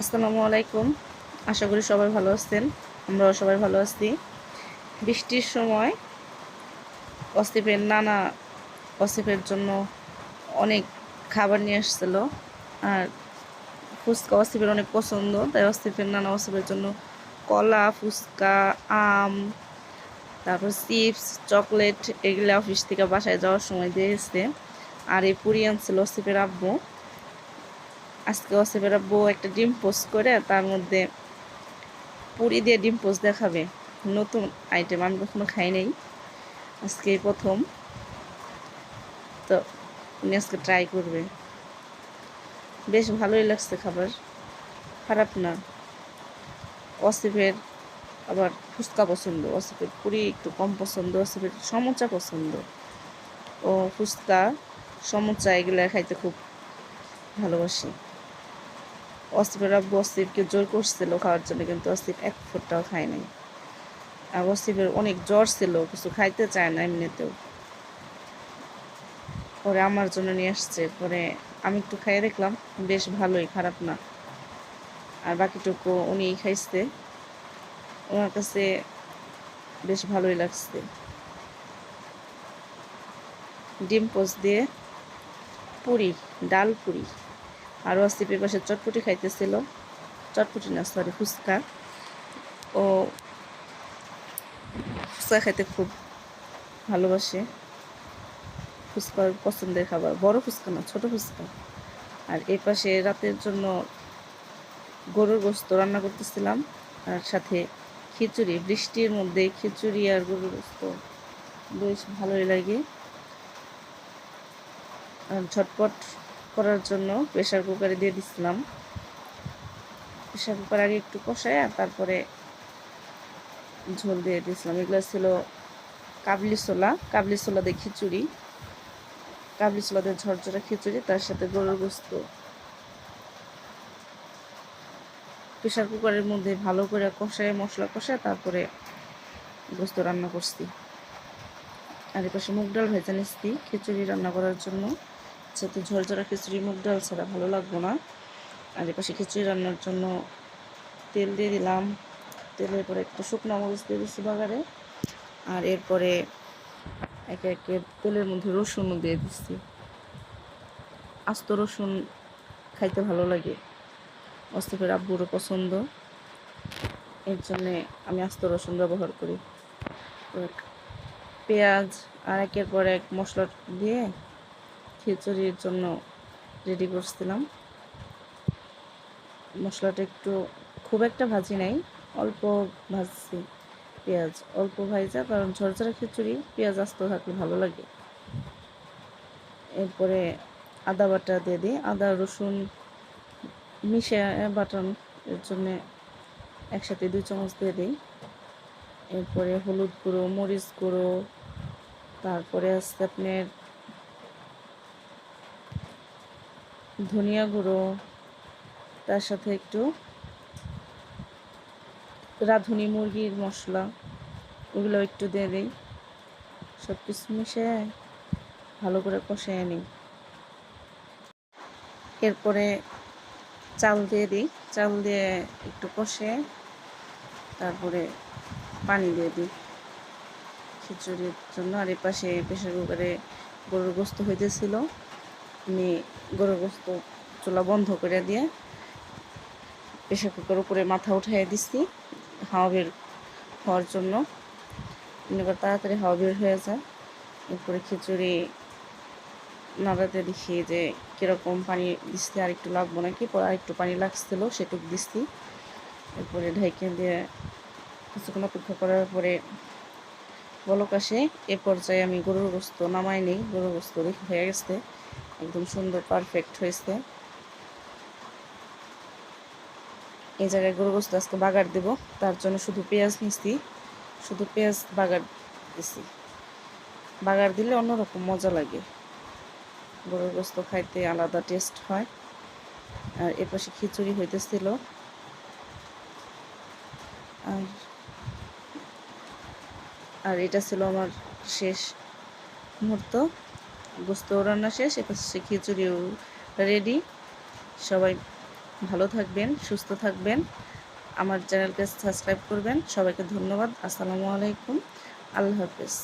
আসসালামু আলাইকুম। আশা করি সবাই ভালো আছেন। আমরাও সবাই ভালো আছি। বৃষ্টির সময় অস্তিফের নানা অস্তিফের জন্য অনেক খাবার নিয়ে আসছিল। আর ফুচকা অস্তিফের অনেক পছন্দ, তাই অস্তিফের নানা অস্তিফের জন্য কলা, ফুচকা, আম, তারপর চিপস, চকলেট, এগুলো অফিস থেকে বাসায় যাওয়ার সময় দিয়ে এসছে আর এই পুরি আনছিল অস্তিফের আব্বু। আজকে অসিফের আব্বু একটা ডিম পোস্ট করে, তার মধ্যে পুরি দিয়ে ডিম পোস্ট দেখাবে। নতুন আইটেম আমি কখনো খাই নাই। আজকে প্রথম। তো উনি আজকে ট্রাই করবে। বেশ ভালোই লাগছে খাবার। খারাপ না। অসিফের আবার ফুচকা পছন্দ। অসিফের পুরি একটু কম পছন্দ। অসিফের সমোচা পছন্দ। ও ফুচকা, সমোচা এগুলো খাইতে খুব ভালোবাসি। অসিফের আব্বু অসিফকে জোর করছিল খাওয়ার জন্য, কিন্তু অসিফ এক ফুটটাও খায় নাই। আর অসিফের অনেক জ্বর ছিল, কিছু খাইতে চায় না এমনিতেও। পরে আমার জন্য নিয়ে আসছে, পরে আমি একটু খাইয়ে দেখলাম, বেশ ভালোই, খারাপ না। আর বাকিটুকু উনি খাইছে। ওনার কাছে বেশ ভালোই লাগছে। ডিম পোস্ট দিয়ে পুরি, ডাল পুরি। আর অস্তিপের পাশে চটপটি খাইতেছিল। চটপটি না সরি ফুচকা। ও ফুচকা খাইতে খুব ভালোবাসে। ফুচকা পছন্দের খাবার। বড় ফুচকা না, ছোট ফুচকা। আর এই পাশে রাতের জন্য গরুর গোস্ত রান্না করতেছিলাম। আর সাথে খিচুড়ি, বৃষ্টির মধ্যে খিচুড়ি আর গরুর গোস্ত। বেশ ভালোই লাগে। আর ঝটপট করার জন্য প্রেশার কুকারে দিয়ে দিছিলাম। প্রেশার কুকার আগে একটু কষায় আর তারপরে ঝোল দিয়ে দিয়েছিলাম এগুলো ছিল কাবলি ছোলা। কাবলি ছোলা দিয়ে খিচুড়ি। কাবলি ছোলা দিয়ে ঝরঝরা খিচুড়ি, তার সাথে গরুর গোস্ত। প্রেশার কুকারের মধ্যে ভালো করে কষায়, মশলা কষায়, তারপরে গোস্ত রান্না করছি। আর এপাশে মুগ ডাল ভেজে নিচ্ছি, খিচুড়ি রান্না করার জন্য। যাতে ঝরঝরা খিচুড়ি, মুগ ডাল ছাড়া ভালো লাগবো না। আর এপাশে খিচুড়ি রান্নার জন্য তেল দিয়ে দিলাম। তেলের পরে একটু শুকনো মরিচ দিয়ে দিচ্ছি বাগারে। আর এরপরে একে একে তেলের মধ্যে রসুনও দিয়ে দিচ্ছি আস্ত রসুন খাইতে ভালো লাগে। অস্তিফের আব্বুরও পছন্দ। এর জন্যে আমি আস্ত রসুন ব্যবহার করি। পেঁয়াজ আর একের পর এক মশলা দিয়ে খিচুড়ির জন্য রেডি করছিলাম। মশলাটা একটু, খুব একটা ভাজি নাই, অল্প ভাজছি পেঁয়াজ। অল্প ভাজা, কারণ ঝরঝরা খিচুড়ি, পেঁয়াজ আস্ত থাকলে ভালো লাগে। এরপরে আদা বাটা দিয়ে দিই। আদা, রসুন, মিশে বাটান এর জন্যে একসাথে দুই চামচ দিয়ে দিই। এরপরে হলুদ গুঁড়ো, মরিচ গুঁড়ো, তারপরে আসছে আপনার ধনিয়া গুঁড়ো, তার সাথে একটু রাঁধুনি মুরগির মশলা, ওগুলো একটু দিয়ে দিই। সব কিছু মিশে ভালো করে কষিয়ে নিই। এরপরে চাল দিয়ে দিই। চাল দিয়ে একটু কষে তারপরে পানি দিয়ে দিই। খিচুড়ির জন্য আর এপাশে প্রেশার কুকারে গরুর গোস্ত হইতেছিল। আমি গরুর গোস্ত চুলা বন্ধ করে দিয়ে প্রেশার কুকার উপরে মাথা উঠাই দিচ্ছি হাওয়া বের হওয়ার জন্য। কর তাড়াতাড়ি হাওয়া বের হয়ে যায়। এরপরে খিচুড়ি নাড়াতে দেখি যে কীরকম পানি দিচ্ছি আর একটু লাগবো নাকি? পরে আর একটু পানি লাগছিল, সেটুক দিচ্ছি এরপরে ঢেকে দিয়ে কিছুক্ষণ অপেক্ষা করার পরে বলক আসে। এ পর্যায়ে আমি গরুর গোস্ত নামাই নেই, গরুর গোস্ত দেখে হয়ে গেছে। একদম সুন্দর পারফেক্ট হয়েছে। এই জায়গায় গরু গোস্ত আজকে বাগার দেব, তার জন্য শুধু পেঁয়াজ নিচ্ছি শুধু পেঁয়াজ বাগার দিছি। বাগার দিলে অন্যরকম মজা লাগে। গরুর গোস্ত খাইতে আলাদা টেস্ট হয়। আর এপাশে খিচুড়ি হইতেছিল। আর আর এটা ছিল আমার শেষ মুহূর্ত। গোস্ত রান্না শেষ সে খিচুড়িও রেডি সবাই ভালো থাকবেন, সুস্থ থাকবেন। আমার চ্যানেলকে সাবস্ক্রাইব করবেন। সবাইকে ধন্যবাদ। আসসালামু আলাইকুম। আল্লাহ হাফেজ।